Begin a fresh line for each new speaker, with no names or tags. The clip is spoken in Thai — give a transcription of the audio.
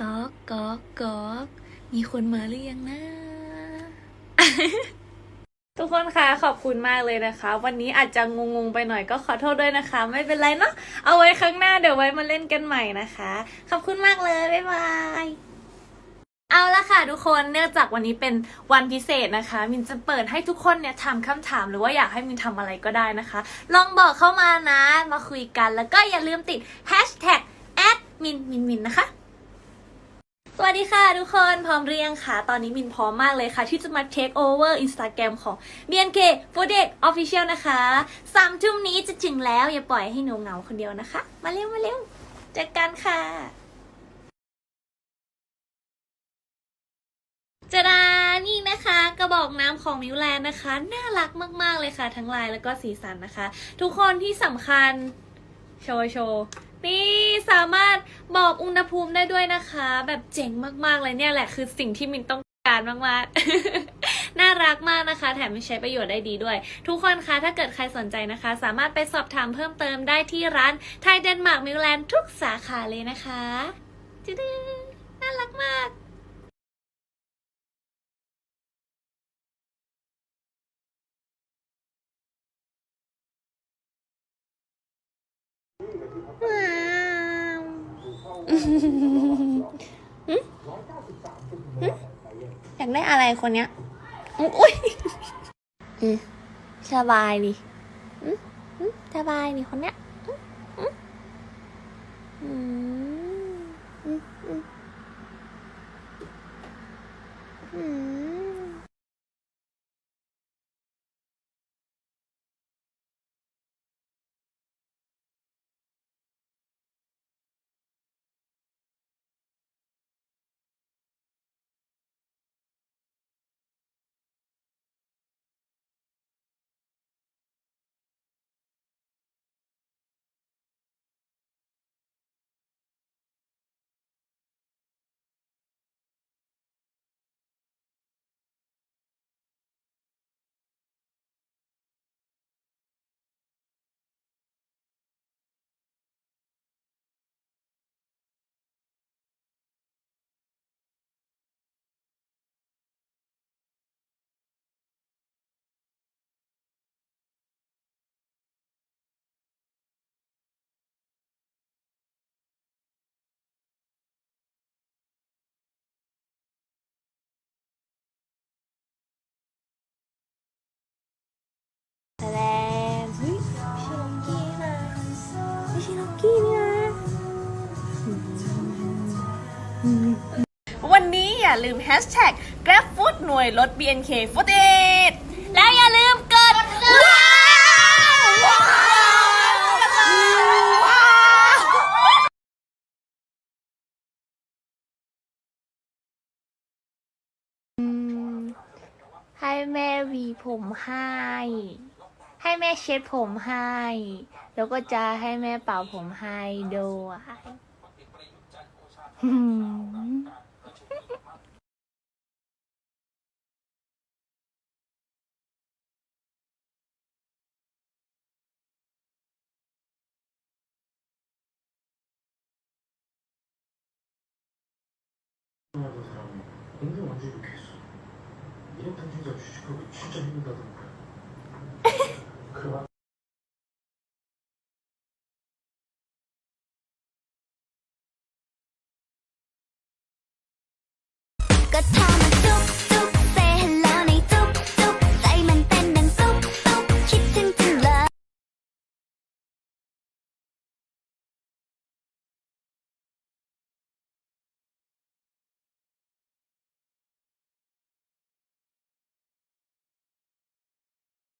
ก๊อกก๊อกก๊อกมีคนมาหรือยังนะ ทุกคนคะขอบคุณมากเลยนะคะ วันนี้อาจจะงงๆไปหน่อยก็ขอโทษด้วยนะคะ ไม่เป็นไรเนาะเอาไว้ครั้งหน้าเดี๋ยวไว้มาเล่นกันใหม่นะคะ ขอบคุณมากเลย บ๊ายบายเอาละค่ะทุกคนเนื่องจากวันนี้เป็นวันพิเศษนะคะ มินจะเปิดให้ทุกคนเนี่ยถามคำถามหรือว่าอยากให้มินทำอะไรก็ได้นะคะ ลองบอกเข้ามานะ มาคุยกันแล้วก็อย่าลืมติด hashtag แอดมินมินมินนะคะ สวัสดีค่ะทุกคนพร้อมเรียงค่ะ ตอนนี้มินพร้อมมากเลยค่ะ ที่จะมา take over Instagram ของ BNK 48 Official นะคะสามทุ่มนี้จะถึงแล้ว อย่าปล่อยให้หนูเหงาคนเดียวนะคะ มาเร็ว มาเร็วเจอกันค่ะจะดานี่นะคะ กระบอกน้ำของมิวแลนนะคะ น่ารักมาก ๆ เลยค่ะ ทั้งลายแล้วก็สีสันนะคะ ทุกคนที่สำคัญ โชว์โชว์นี่สามารถบอกอุณหภูมิได้ด้วยนะคะ แบบเจ๋งมากๆเลยเนี่ยแหละคือสิ่งที่มินต้องการมากๆ น่ารักมากนะคะ แถมไม่ใช้ประโยชน์ได้ดีด้วย ทุกคนคะถ้าเกิดใครสนใจนะคะ สามารถไปสอบถามเพิ่มเติมได้ที่ร้านไทยเดนมาร์กมิวแลนด์ทุกสาขาเลยนะคะจุดน่ารักมาก อยากได้อะไรคนเนี้ยอุ้ยอืมสบายดิอืมอืมสบายดิคนเนี้ยอืมอืม วันนี้อย่าลืม hashtag grabfood หน่วยลด BNK 48แล้วอย่าลืมกดว้าวว้าวว้าวให้แม่หวีผมให้ ให้แม่เช็ดผมให้ แล้วก็จะให้แม่เป่าผมให้ด้วย
음. 음. 사람이 언제 언제 이렇게 했어? 이런 단체자 주식하고 진짜 힘들다던 거야.
ก็ทำ